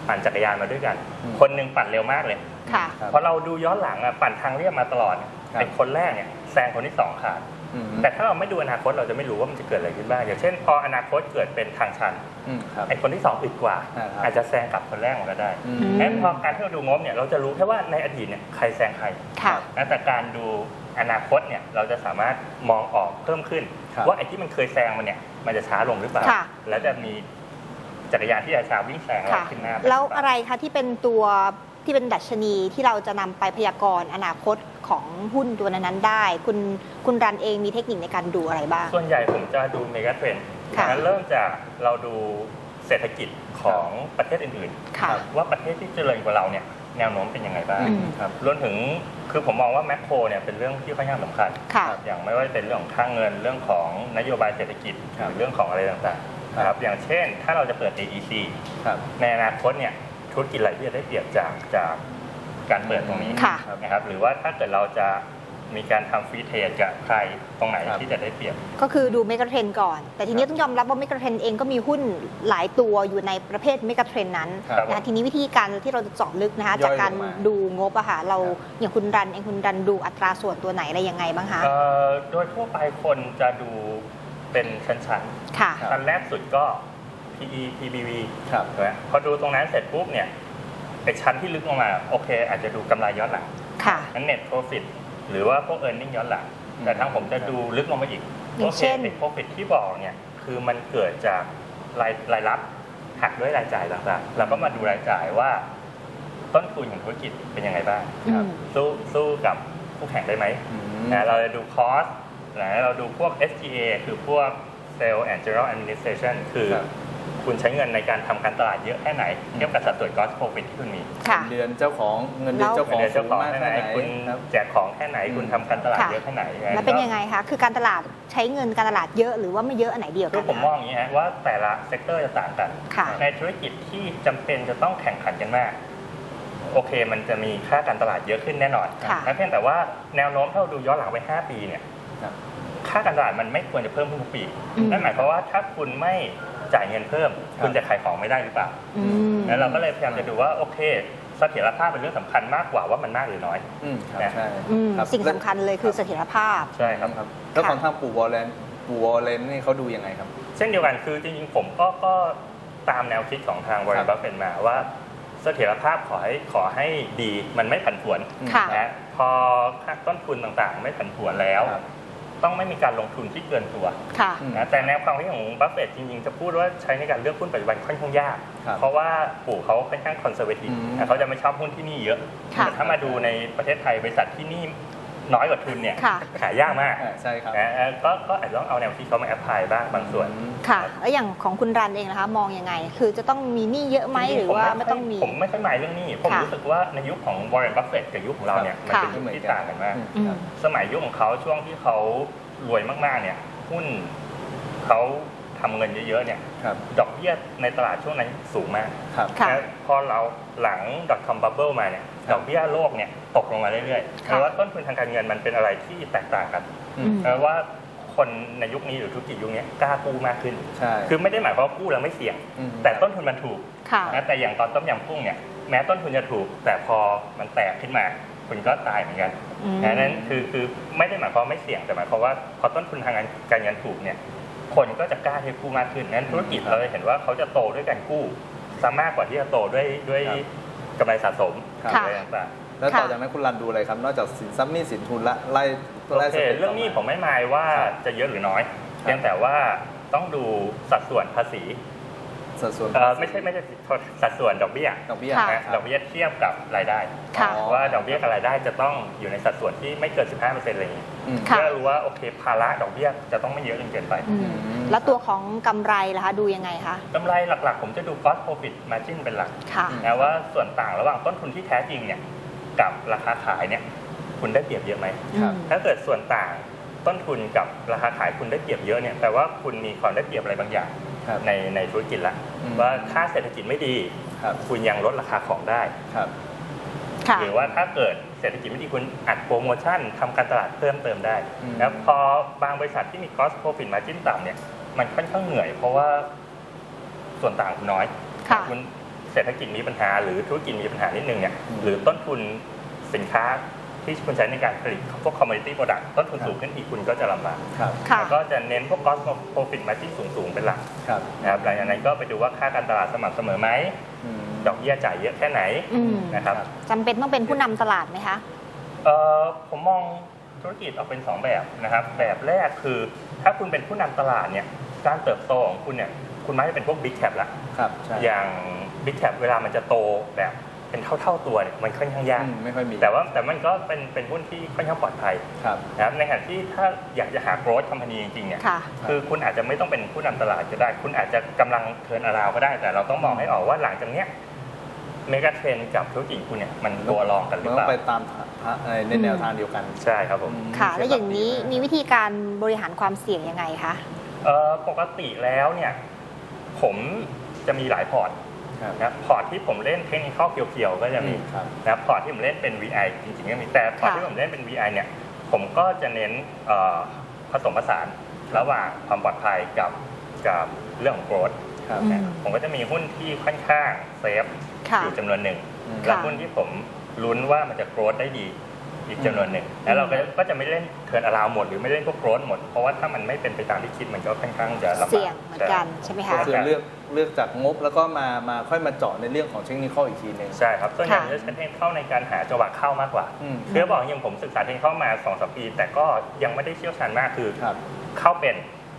[SPEAKER 3] ปั่นจักรยานมาด้วยกัน
[SPEAKER 1] อืม
[SPEAKER 3] คนหนึ่งปั่นเร็วมากเลย
[SPEAKER 2] ค่ะ
[SPEAKER 1] ครับ
[SPEAKER 3] พอเราดูย้อนหลังอะปั่นทางเรียบมาตลอดเนี่ย
[SPEAKER 1] ครับ
[SPEAKER 3] ไอ้คนแรกเนี่ยแซงคนที่สองขาด
[SPEAKER 1] อืม
[SPEAKER 3] แต่ถ้าเราไม่ดูอนาคตเราจะไม่รู้ว่ามันจะเกิดอะไรขึ้นบ้างอย่างเช่น พออนาคตเกิดเป็นทางชัน
[SPEAKER 1] อืมครับ
[SPEAKER 3] ไอ้คนที่สองอึดกว่า
[SPEAKER 1] อ่าครับ
[SPEAKER 3] อาจจะแซงกลับคนแรกมาก็ได้
[SPEAKER 1] อืม
[SPEAKER 2] อืม
[SPEAKER 3] งั้นพอการที่เราดูงบเนี่ยเราจะรู้แค่ว่าในอดีตเนี่ยใครแซงใคร
[SPEAKER 2] ค่ะ
[SPEAKER 3] นะแต่การดูอนาคตเนี่ยเราจะสามารถมองออกเพิ่มขึ้น
[SPEAKER 1] ครับ
[SPEAKER 3] ว่าไอ้ที่มันเคยแซงมันเนี่ยมันจะช้าลงหรือเปล่า
[SPEAKER 2] ค่ะ
[SPEAKER 3] แล้วจะมีจักรยานที่จะช้าวิ่งแซงเรา
[SPEAKER 2] ค่ะ
[SPEAKER 3] ขึ้นหน้าป
[SPEAKER 2] แล้ว
[SPEAKER 3] หเปา
[SPEAKER 2] อะไรคะที่เป็นตัวที่เป็นดัชนีที่เราจะนำไปพยากรณ์อนาคต ของหุ้นตัวนั้นๆได้ คุณคุณรันเองมีเทคนิคในการดูอะไรบ้าง
[SPEAKER 3] ส่วนใหญ่ผมจะดูเมกะเทรนด์
[SPEAKER 2] ค่ะ
[SPEAKER 3] งั้นเริ่มจากเราดูเศรษฐกิจของประเทศอื่น
[SPEAKER 2] ค่ะ
[SPEAKER 3] ๆว่าประเทศที่เจริญกว่าเราเนี่ยแนวโน้มเป็นยังไงบ้าง
[SPEAKER 2] อืม
[SPEAKER 3] ครับรวมถึงคือผมมองว่าแมคโครเนี่ยเป็นเรื่องที่ค่อนข้างสำคัญ
[SPEAKER 2] ค่ะ
[SPEAKER 3] อย่างไม่ว่าจะเป็นเรื่องของค่างเงินเรื่องของนโยบายเศรษฐกิจ
[SPEAKER 1] ครับ
[SPEAKER 3] หรือเรื่องของอะไรต่างๆนะครับอย่างเช่น ถ้าเราจะเปิด AEC
[SPEAKER 1] ครับ
[SPEAKER 3] ในอนาคตเนี่ยธุรกิจอะไรที่จะได้เปรียบจากจาก การเปิดตรงนี้
[SPEAKER 2] ค่ะ
[SPEAKER 3] นะครับหรือว่าถ้าเกิดเราจะมีการทำฟรีเทรดกับใครตรงไหน
[SPEAKER 1] ครับ
[SPEAKER 3] ที่จะได้เปรียบ
[SPEAKER 2] ก็คือดูเมกะเทรนก่อน แต่ทีนี้ต้องยอมรับว่าเมกะเทรนเองก็มีหุ้นหลายตัวอยู่ในประเภทเมกะเทรนนั้น
[SPEAKER 1] ครับ
[SPEAKER 2] นะคะทีนี้วิธีการที่เราจะเจาะลึกนะคะ
[SPEAKER 1] ย่
[SPEAKER 2] จาก
[SPEAKER 1] อยลง
[SPEAKER 2] การ
[SPEAKER 1] มา
[SPEAKER 2] ดูงบอะค่ะเรา
[SPEAKER 1] ครับ
[SPEAKER 2] อย่างคุณรันเองคุณรันดูอัตราส่วนตัวไหนอะไรยังไงบ้างคะ
[SPEAKER 3] เอ่อโดยทั่วไปคนจะดูเป็นชั้น
[SPEAKER 2] ค่ะ
[SPEAKER 1] ครับ
[SPEAKER 3] ๆชั้นแรกสุดก็ PE PBV
[SPEAKER 1] ครับ
[SPEAKER 3] ใช่ไหมพอดูตรงนั้นเสร็จปุ๊บเนี่ย ไอชั้นที่ลึกลงมาโอเค อาจจะดูกำไรย้อนหลัง
[SPEAKER 2] ค่ะ
[SPEAKER 3] นั้น net profit หรือว่าพวก earning ย้อนหลัง
[SPEAKER 1] อืม
[SPEAKER 3] แต่ทางผมจะดูลึกลงไปอีก
[SPEAKER 2] อย่างเช่น
[SPEAKER 3] โอคไอ้ profit ที่บอกเนี่ยคือมันเกิดจากรายรายรับหักด้วยรายจ่ายต่างๆเราก็มาดูรายจ่ายว่า ต้นทุนของธุรกิจเป็นยังไงบ้าง
[SPEAKER 2] อืม
[SPEAKER 3] สู้สู้กับคู่แข่งได้ไหม
[SPEAKER 1] อืม
[SPEAKER 3] นะเราจะดู cost นะเราดูพวก SGA คือพวก Sales and General Administration คือ
[SPEAKER 1] ครับ
[SPEAKER 3] คุณใช้เงินในการทำการตลาดเยอะแค่ไหนเทียบกับสัดส่วน gross profit ที่คุณมี
[SPEAKER 2] ค่ะ
[SPEAKER 1] เดือนเจ้าของเงินเดือนเจ้าของ
[SPEAKER 3] เงินเดือน
[SPEAKER 1] สู
[SPEAKER 3] เจ้างของ
[SPEAKER 1] มาก
[SPEAKER 3] แค่
[SPEAKER 1] แค่
[SPEAKER 3] ไหน
[SPEAKER 1] ไหน
[SPEAKER 3] คุณ
[SPEAKER 1] ครับ
[SPEAKER 3] แจกของแค่ไหน
[SPEAKER 1] อืม
[SPEAKER 3] คุณทำการตลาด
[SPEAKER 2] ค่ะ
[SPEAKER 3] เยอะแค่ไหน
[SPEAKER 2] แล้วเป็นยังไงคะคือการตลาดใช้เงินการตลาดเยอะหรือว่าไม่เยอะอันไหนเดียว
[SPEAKER 3] คื
[SPEAKER 2] กั
[SPEAKER 3] อนผมมองอย่างนี้ฮะว่าแต่ละเซกเตอร์จะต่างกัน
[SPEAKER 2] ค่ะ
[SPEAKER 3] ในธุรกิจที่จำเป็นจะต้องแข่งขันกันมากโอเค มันจะมีค่าการตลาดเยอะขึ้นแน่นอน
[SPEAKER 2] ค่ะ
[SPEAKER 3] นะเพียงแต่ว่าแนวโน้มถ้าเราดูย้อนหลังไป 5 ปีเนี่ย
[SPEAKER 1] ครับ
[SPEAKER 3] ค่าการตลาดมันไม่ควรจะเพิ่มขึ้นทุกปี
[SPEAKER 2] อืม
[SPEAKER 3] นั่นหมายความว่าถ้าคุณไม่ จ่ายเงินเพิ่ม คุณจะขายของไม่ได้หรือเปล่า
[SPEAKER 2] อืม
[SPEAKER 3] แล้วเราก็เลยพยายามจะดูว่าโอเคเสถียรภาพเป็นเรื่องสำคัญมากกว่าว่ามันมากหรือน้อย
[SPEAKER 1] อืมครับ
[SPEAKER 3] นะ
[SPEAKER 1] ใช่
[SPEAKER 2] อืม
[SPEAKER 1] ครับ
[SPEAKER 2] สิ่งสำคัญเลยคือเสถียรภาพ
[SPEAKER 3] ใช่ครับ
[SPEAKER 1] ครับแล้ว
[SPEAKER 2] ค่ะ
[SPEAKER 1] ของทางปู่วอลเลนปู่วอลเลนนี่เขาดูยังไงครับ
[SPEAKER 3] เช่นเดียวกันคือจริงๆผมก็ก็ตามแนวคิดของทางวอร์เร
[SPEAKER 1] ครั
[SPEAKER 3] น
[SPEAKER 1] บ
[SPEAKER 3] บัฟเฟนมาว่าเสถียรภาพขอให้ขอให้ดีมันไม่ผันผวน
[SPEAKER 2] ค่ะ
[SPEAKER 3] นะพอค่าต้นทุนต่างๆ ไม่ผันผวนแล้ว
[SPEAKER 1] ครับ
[SPEAKER 3] ต้องไม่มีการลงทุนที่เกินตัว
[SPEAKER 2] ค่ะ
[SPEAKER 1] อืม
[SPEAKER 3] นะแต่แนวความคิดของบัฟเฟตจริงๆ จะพูดว่าใช้ในการเลือกหุ้นปัจจุบันค่อนข้างยาก
[SPEAKER 1] ครับ
[SPEAKER 3] เพราะว่าปู่เขาค่อนข้างคอนเซอร์เวทีฟ
[SPEAKER 1] อืม
[SPEAKER 3] เขาจะไม่ชอบหุ้นที่นี่เยอะ
[SPEAKER 2] ค่ะ
[SPEAKER 3] แต่ถ้ามาดูในประเทศไทยบริษัทที่นี่ น้อยกว่าทุนเนี่ย
[SPEAKER 2] ค่ะ
[SPEAKER 3] หายากมาก
[SPEAKER 1] อ่าใช่ครับ
[SPEAKER 3] นะเอ่อก็ก็อาจจะต้องเอาแนวคิดเขามาแอพพลายบ้างบางส่วน
[SPEAKER 1] อืม
[SPEAKER 2] ค่ะแล้วอย่างของคุณรันเองนะคะ มองยังไง คือจะต้องมีหนี้เยอะไหมหรือว่าไม่ต้องมี
[SPEAKER 3] ผมไม่ค่อยหมายเรื่องนี้ ผม
[SPEAKER 2] ค่ะ
[SPEAKER 3] รู้สึกว่าในยุคของวอร์เรนบัฟเฟตกับยุคของเราเนี่ยมัน
[SPEAKER 2] ค่ะ
[SPEAKER 3] เป็นยุคที่ต่างกันมาก
[SPEAKER 1] อืม
[SPEAKER 2] อื
[SPEAKER 1] ค
[SPEAKER 2] ม
[SPEAKER 1] รับ
[SPEAKER 3] สมัยยุคของเขาช่วงที่เขารวยมากๆเนี่ยหุ้นเขาทำเงินเยอะๆเนี่ย
[SPEAKER 1] ครับ
[SPEAKER 3] ดอกเบี้ยในตลาดช่วงนั้นสูงมาก
[SPEAKER 1] ครับ
[SPEAKER 2] ค่ะ
[SPEAKER 3] แล้วพอเราหลัง .com bubble มาเนี่ย
[SPEAKER 1] ครับ
[SPEAKER 3] ดอกเบี้ยโลกเนี่ยตกลงมาเรื่อยๆ
[SPEAKER 2] ค่ะ
[SPEAKER 3] เพราะว่าต้นทุนทางการเงินมันเป็นอะไรที่แตกต่างกัน
[SPEAKER 1] อื
[SPEAKER 2] อื
[SPEAKER 1] ม
[SPEAKER 2] ม
[SPEAKER 3] แปลว่าคนในยุคนี้หรือธุรกิจยุคนี้กล้ากู้มากขึ้น
[SPEAKER 1] ใช่
[SPEAKER 3] คือไม่ได้หมายความว่ากู้แล้วไม่เสี่ยง
[SPEAKER 1] ม
[SPEAKER 3] แต่ต้นทุนมันถูก
[SPEAKER 2] ค่ะ
[SPEAKER 3] นะแต่อย่างตอนต้มยำกุ้งเนี่ยแม้ต้นทุนจะถูก แต่พอมันแตกขึ้นมาคุณก็ตายเหมือนกัน
[SPEAKER 2] อืม
[SPEAKER 3] นะนั้นคือคือไม่ได้หมายความว่าไม่เสี่ยงแต่หมายความว่าพอต้นทุนทางการการเงินถูกเนี่ยคนก็จะกล้าที่จะกู้มากขึ้นนั้นธุรกิจเราจะเห็นว่าเขาจะโตด้วยการกู้ซะมากกว่าที่จะโตด้วยด้วย
[SPEAKER 1] ครับ
[SPEAKER 3] กำไรสะสม
[SPEAKER 1] ครับ
[SPEAKER 2] ค่ะ
[SPEAKER 3] อะไรต่าง
[SPEAKER 1] แล้วต่อ
[SPEAKER 2] ค่ะ
[SPEAKER 1] จากนั้นคุณรันดูอะไรครับ นอกจากสินทรัพย์หนี้สินทุนละไล่
[SPEAKER 3] ๆ
[SPEAKER 1] ตัว
[SPEAKER 3] โอ
[SPEAKER 1] ไล่
[SPEAKER 3] เค
[SPEAKER 1] สต็ป
[SPEAKER 3] เรื่องนี้
[SPEAKER 1] ต่
[SPEAKER 3] ผมไม่หมายว่า
[SPEAKER 1] ครับ
[SPEAKER 3] จะเยอะหรือน้อย
[SPEAKER 1] ครับ
[SPEAKER 3] เพียงแต่ว่าต้องดูสัดส่วนภาษี
[SPEAKER 1] สัดส่วน
[SPEAKER 3] เอ่อไม่ใช่ไม่ใช่สัดส่วนดอกเบี้ย
[SPEAKER 1] ดอกเบี้ย
[SPEAKER 2] ค่ะ
[SPEAKER 3] นะดอกเบี้ยเทียบกับรายได้
[SPEAKER 2] ค่ะ
[SPEAKER 1] อ๋อ
[SPEAKER 3] ว่าดอกเบี้ยกับรายได้จะต้องอยู่ในสัดส่วนที่ไม่เกิน 15%อะไรอย่างนี้
[SPEAKER 1] อืม
[SPEAKER 2] ค่ะ
[SPEAKER 3] เพื่อรู้ว่าโอเคภาระดอกเบี้ยจะต้องไม่เยอะจนเกินไป
[SPEAKER 2] อืม
[SPEAKER 1] อืม
[SPEAKER 2] แล้วตัวของกำไรล่ะคะดูยังไงคะ
[SPEAKER 3] กำไรหลักๆ ผมจะดู cost profit margin เป็นหลัก
[SPEAKER 2] ค่ะ
[SPEAKER 1] อืม
[SPEAKER 3] นะว่าส่วนต่างระหว่างต้นทุนที่แท้จริงเนี่ยกับราคาขายเนี่ยคุณได้เปรียบเยอะไหม
[SPEAKER 1] ครับ
[SPEAKER 2] อืม
[SPEAKER 3] ถ้าเกิดส่วนต่างต้นทุนกับราคาขายคุณได้เปรียบเยอะเนี่ยแปลว่าคุณมีความได้เปรียบอะไรบางอย่าง
[SPEAKER 1] ครับ
[SPEAKER 3] ในในธุรกิจละ
[SPEAKER 1] อืม
[SPEAKER 3] ว่าถ้าเศรษฐกิจไม่ดี
[SPEAKER 1] ครับ
[SPEAKER 3] คุณยังลดราคาของได้
[SPEAKER 1] ครับ
[SPEAKER 2] ค่ะ
[SPEAKER 3] หรือว่าถ้าเกิดเศรษฐกิจไม่ดีคุณอัดโปรโมชั่นทำการตลาดเพิ่มเติมได้
[SPEAKER 1] อืม
[SPEAKER 3] แล้วพอบางบริษัทที่มี cost profit margin ต่ำเนี่ยมันค่อนข้างเหนื่อย เพราะว่าส่วนต่างคุณน้อย
[SPEAKER 2] ค่ะ
[SPEAKER 3] ณเศรษฐกิจมีปัญหา หรือธุรกิจมีปัญหานิดนึงเนี่ยหรือต้นทุนสินค้า ที่คุณใช้ในการผลิตพวก commodity product ต้นทุนสูงขึ้นอีกคุณก็จะลำบาก
[SPEAKER 1] ครับ
[SPEAKER 2] ค่ะ
[SPEAKER 3] แล้วก็จะเน้นพวก cost profit margin สูงๆ เป็นหลัก
[SPEAKER 1] ครับ
[SPEAKER 3] นะครับหลังจากนั้นก็ไปดูว่าค่าการตลาดสม่ำเสมอไหม
[SPEAKER 1] อืม
[SPEAKER 3] ดอกเบี้ยจ่ายเยอะแค่ไหน
[SPEAKER 2] อืม
[SPEAKER 3] นะครับ
[SPEAKER 2] จำเป็นต้องเป็นผู้นำตลาดไหมคะ
[SPEAKER 3] เอ่อผมมองธุรกิจออกเป็น 2 แบบนะครับ แบบแรกคือถ้าคุณเป็นผู้นำตลาดเนี่ยการเติบโตของคุณเนี่ยคุณไม่ได้เป็นพวก Big Cap ละ
[SPEAKER 1] ครับใช่
[SPEAKER 3] อย่าง Big Cap เวลามันจะโตแบบ เป็นเท่า ๆตัวเนี่ยมันค่อนข้างยาก
[SPEAKER 1] อืมไม่ค่อยมี
[SPEAKER 3] แต่ว่าแต่มันก็เป็นเป็นหุ้นที่ค่อนข้างปลอดภัย
[SPEAKER 1] ครับ
[SPEAKER 3] นะครับในขณะที่ถ้าอยากจะหา growth company จริงๆเนี่ย
[SPEAKER 2] ค่ะ
[SPEAKER 3] คือคุณอาจจะไม่ต้องเป็นผู้นำตลาดก็ได้ คุณอาจจะกำลังเทิร์นอาราวก็ได้ แต่เราต้องมองให้ออกว่าหลังจากเนี้ยเมกะเทรนกับธุรกิจคุณเนี่ยมันตัวรองกันห
[SPEAKER 1] มั
[SPEAKER 3] รื
[SPEAKER 1] น
[SPEAKER 3] อ
[SPEAKER 1] ต้
[SPEAKER 3] เป
[SPEAKER 1] อง
[SPEAKER 3] ล่า
[SPEAKER 1] ไปตามทางในแนวทางเดียวกัน
[SPEAKER 3] ใช่ครับผม
[SPEAKER 1] อืม
[SPEAKER 2] ค่ะแล้วอย่างนี้
[SPEAKER 1] เสียบ
[SPEAKER 2] มีวิธีการบริหารความเสี่ยงยังไงคะ
[SPEAKER 3] เอ่อปกติแล้วเนี่ยผมจะมีหลายพอร์ต
[SPEAKER 1] คครับ
[SPEAKER 3] นะครับพอร์ตที่ผมเล่นเทคนิคเพียวๆก็จะมี
[SPEAKER 1] อืมครับ
[SPEAKER 3] นะครับพอร์ตที่ผมเล่นเป็น VI จริงๆก็มีแต่พอร์ต
[SPEAKER 2] ค่ะ
[SPEAKER 3] ที่ผมเล่นเป็น VI เนี่ยผมก็จะเน้นเอ่อผสมผสานระหว่างความปลอดภัยกับกับเรื่องของโกรด
[SPEAKER 1] ครับ
[SPEAKER 2] อืม
[SPEAKER 3] ผมก็จะมีหุ้นที่ค่อนข้างเซฟ
[SPEAKER 2] ค่ะ
[SPEAKER 3] อยู่จำนวนหนึ่ง
[SPEAKER 1] อืม
[SPEAKER 3] และ
[SPEAKER 2] ค่ะ
[SPEAKER 3] หุ้นที่ผมลุ้นว่ามันจะโกรดได้ดี อีกจำนวนหนึ่ง แล้วเราก็ก็จะไม่เล่นเทิร์นอราวหมดหรือไม่เล่นพวกโกรดหมด เพราะว่าถ้ามันไม่เป็นไปตามที่คิดมันก็ค่อนข้างจะลำบาก
[SPEAKER 2] เสี่ยงเหมือนกันใช่ไหม
[SPEAKER 1] ก็
[SPEAKER 2] คะ
[SPEAKER 1] คือเลือกเลือกจากงบแล้วก็มามาค่อยมาเจาะในเรื่องของเทคนิคอีกทีหนึ่ง
[SPEAKER 3] ใช่ครับส่วนใหญ่
[SPEAKER 2] ค่ะ
[SPEAKER 3] จะใช้เทคนิคเข้าในการหาจังหวะเข้ามากกว่า
[SPEAKER 1] อืม
[SPEAKER 3] คือบอกอย่างผมศึกษาเทคนิคเข้ามา2อสปี แต่ก็ยังไม่ได้เชี่ยวชาญมากคือ
[SPEAKER 1] ครับ
[SPEAKER 3] เข้าเป็น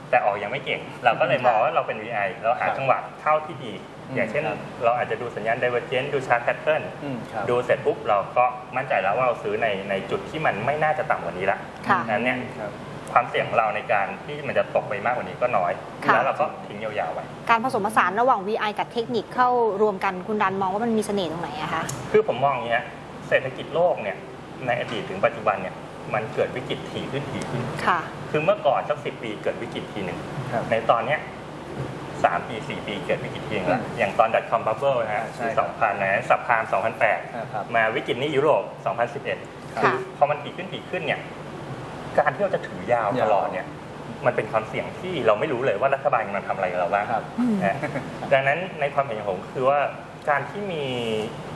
[SPEAKER 3] แต่ออกยังไม่เก่ง เราก็เลยมองว่าเราเป็น VI เราหา
[SPEAKER 1] ครับ
[SPEAKER 3] จังหวะเข้าที่ดี
[SPEAKER 1] อืม
[SPEAKER 3] อย่างเช่น
[SPEAKER 1] ครับ
[SPEAKER 3] เราอาจจะดูสัญญาณ divergence ดู chart pattern
[SPEAKER 1] อืมครับ
[SPEAKER 3] ดูเสร็จปุ๊บเราก็มั่นใจแล้วว่าเราซื้อในในจุดที่มันไม่น่าจะต่ำกว่านี้ละ
[SPEAKER 2] ค่ะ
[SPEAKER 3] นั้นเนี่ย
[SPEAKER 1] ครับ
[SPEAKER 3] ความเสี่ยงของเราในการที่มันจะตกไปมากกว่านี้ก็น้อย
[SPEAKER 2] ค่ะ
[SPEAKER 3] แล้วเราก็ทิ้งยาวๆไว้
[SPEAKER 2] การผสมผสานระหว่าง VI กับเทคนิคเข้ารวมกันคุณรันมองว่ามันมีเสน่ห์ตรงไหนอะคะ
[SPEAKER 3] คือผมมองอย่างเงี้ยเศรษฐกิจโลกเนี่ยในอดีตถึงปัจจุบันเนี่ยมันเกิดวิกฤตถี่ขึ้นถี่ขึ้น
[SPEAKER 2] ค่ะ
[SPEAKER 3] คือเมื่อก่อนสักสิปีเกิดวิกฤตทีหนึ่ง
[SPEAKER 1] ครับ
[SPEAKER 3] ในตอนเนี้ย สามปีสี่ปีเกิดวิกฤตทีหนึงละ
[SPEAKER 1] อืม
[SPEAKER 3] อย่างตอน .com bubble นะฮะ
[SPEAKER 1] ใช่
[SPEAKER 3] ปี
[SPEAKER 1] ครับ
[SPEAKER 3] 2000นะสับพาม2008
[SPEAKER 1] ครับ
[SPEAKER 3] มาวิกฤตนี้ยุโรป 2011
[SPEAKER 2] ค่ะ
[SPEAKER 3] คือพอมันถี่ขึ้นถี่ขึ้นเนี่ยการที่เราจะถือยาวตลอดเนี่ยมันเป็นความเสี่ยงที่เราไม่รู้เลยว่ารัฐบาลกำลังทำอะไรกับเราบ้าง
[SPEAKER 1] ครับ
[SPEAKER 2] อืม
[SPEAKER 3] นะดังนั้นในความเห็นของผมคือว่าการที่มี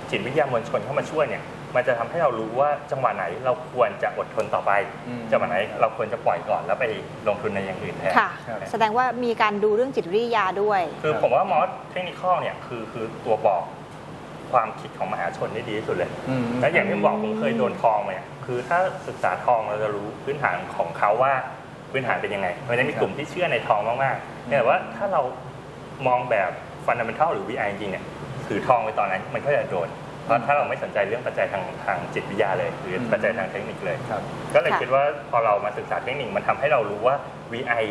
[SPEAKER 3] จิตวิทยามวลชนเข้ามาช่วยเนี่ย มันจะทำให้เรารู้ว่าจังหวะไหนเราควรจะอดทนต่อไป
[SPEAKER 1] อืม
[SPEAKER 3] จังหวะไหนเราควรจะปล่อยก่อนแล้วไปลงทุนในอย่างอื่นแทน
[SPEAKER 2] ค่ะ
[SPEAKER 1] ครับ
[SPEAKER 2] แสดงว่ามีการดูเรื่องจิตวิทยาด้วย
[SPEAKER 3] คือผมว่ามอสเทคนิคเนี่ยคือคือตัวบอกความคิดของมหาชนได้ดีที่สุดเลย
[SPEAKER 1] อืม
[SPEAKER 3] แล้วอย่างที่ผมบอกผมเคยโดนทองมาเนี่ยคือถ้าศึกษาทองเราจะรู้พื้นฐานของเขาว่าพื้นฐานเป็นยังไงมันจะมีกลุ่มที่เชื่อในทองมากๆแต่ว่าถ้าเรามองแบบฟันดัมเบลทัลหรือ VI จริงๆเนี่ยถือทองไปตอนนั้นมันก็จะโดน เพราะถ้าเราไม่สนใจเรื่องปัจจัยทางทางจิตวิทยาเลย หรือปัจจัยทางเทคนิคเลย
[SPEAKER 1] ครับ
[SPEAKER 3] ก็เลย
[SPEAKER 2] ค่ะ
[SPEAKER 3] คิดว่าพอเรามาศึกษาเทคนิคมันทำให้เรารู้ว่า VI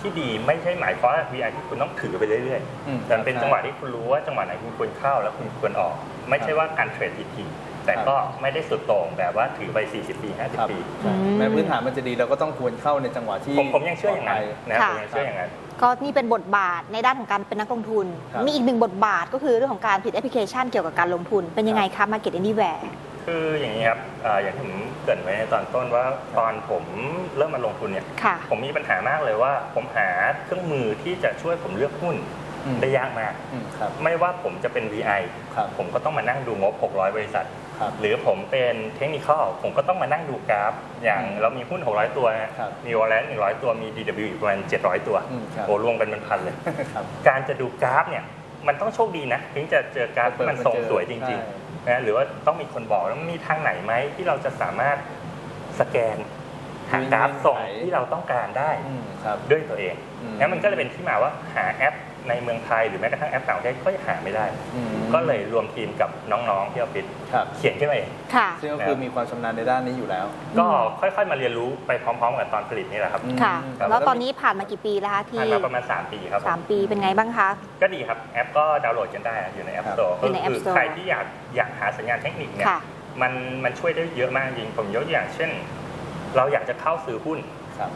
[SPEAKER 3] ที่ดีไม่ใช่หมายความว่า VI ที่คุณต้องถือไปเรื่อย
[SPEAKER 1] อืม
[SPEAKER 3] ๆแต่มันเป็นจังหวะที่คุณรู้ว่าจังหวะไหนคุณควรเข้าแล้วคุณควรออก ไม่ใช่ว่าการเทรดทีๆ แต่ก็ไม่ได้สุดโต่งแบบว่าถือไป 40 ปี
[SPEAKER 1] ครับ
[SPEAKER 3] 50 ปี
[SPEAKER 1] ใช่
[SPEAKER 2] อืม
[SPEAKER 1] แม้พื้นฐานมันจะดีเราก็ต้องควรเข้าในจังหวะที่
[SPEAKER 3] ผมผมยังเชื่ออย่างนั้น
[SPEAKER 1] ปลดภั
[SPEAKER 3] นะครับ
[SPEAKER 2] ค่ะ
[SPEAKER 3] ผมยังเชื่ออย่างนั้น
[SPEAKER 2] ก็นี่เป็นบทบาทในด้านของการเป็นนักลงทุน
[SPEAKER 1] ครับ
[SPEAKER 2] มีอีกหนึ่งบทบาทก็คือเรื่องของการผลิตแอปพลิเคชันเกี่ยวกับการลงทุน เป็นยังไงคะ Market Anywhere
[SPEAKER 3] คืออย่างนี้ครับเอ่ออย่างที่ผมเกริดไว้ในตอนต้นว่าตอนผมเริ่มมาลงทุนเนี่ย
[SPEAKER 2] ค่ะ
[SPEAKER 3] ผมมีปัญหามากเลยว่า ผมหาเครื่องมือที่จะช่วยผมเลือกหุ้น
[SPEAKER 1] อืม
[SPEAKER 3] ได้ยากมาก
[SPEAKER 1] อืมครับ
[SPEAKER 3] ไม่ว่าผมจะเป็น VI
[SPEAKER 1] ครับ
[SPEAKER 3] ผมก็ต้องมานั่งดูงบ 600 บริษัท
[SPEAKER 1] ครับ
[SPEAKER 3] หรือผมเป็นเทคนิคอลผมก็ต้องมานั่งดูกราฟ อย่าง
[SPEAKER 1] อืม
[SPEAKER 3] เรามีหุ้น 600 ตัวนะ
[SPEAKER 1] ครับ
[SPEAKER 3] มีวอลเลน100ตัวมี DW อีกประมาณ700 ตัว
[SPEAKER 1] อืมครับ
[SPEAKER 3] โอ้รวมกันเป็นพันเลย
[SPEAKER 1] ครับ
[SPEAKER 3] การจะดูกราฟเนี่ยมันต้องโชคดีนะถึงจะเจอกราฟที่มันทรงสวยจริงๆนะหรือว่าต้องมีคนบอกแล้วมีทางไหนไหมที่เราจะสามารถสแกน หากราฟทรงที่เราต้องการได้
[SPEAKER 1] อืมครับ
[SPEAKER 3] ด้วยตัวเอง
[SPEAKER 1] อืม
[SPEAKER 3] งั้นมันก็เลยเป็นที่มาว่าหาแอปในเมืองไทยหรือแม้กระทั่งแอปต่างประเทศก็หาไม่ได้
[SPEAKER 1] อืม
[SPEAKER 3] ก็เลยรวมทีมกับน้องๆที่ออฟฟิศ
[SPEAKER 1] ครับ
[SPEAKER 3] เขียนขึ้นมาเอง
[SPEAKER 2] ค่ะ
[SPEAKER 1] ซึ่งก็คือมีความชำนาญในด้านนี้อยู่แล้ว
[SPEAKER 3] ก็ค่อยๆมาเรียนรู้ไปพร้อมๆ กับตอนผลิตนี่แหละครับ
[SPEAKER 1] อืม
[SPEAKER 2] ค่ะ
[SPEAKER 1] ครับ
[SPEAKER 2] แล้วตอนนี้ผ่านมากี่ปีแล้วคะที่
[SPEAKER 3] ผ่านมาประมาณ 3 ปีครับผม
[SPEAKER 2] สามปีเป็นไงบ้างคะ
[SPEAKER 3] ก็ดีครับแอปก็ดาวน์โหลดกันได้อยู่ใน App
[SPEAKER 1] ครับ
[SPEAKER 3] Store
[SPEAKER 2] อยู่ใน App
[SPEAKER 3] คื
[SPEAKER 2] Store
[SPEAKER 3] ใครที่อยากอยากหาสัญญาณเทคนิคเนี่ย
[SPEAKER 2] ค่ะ
[SPEAKER 3] มันมันช่วยได้เยอะมากจริงผมยกตัวอย่างเช่น เราอยากจะเข้าซื้อหุ้น
[SPEAKER 1] ครับ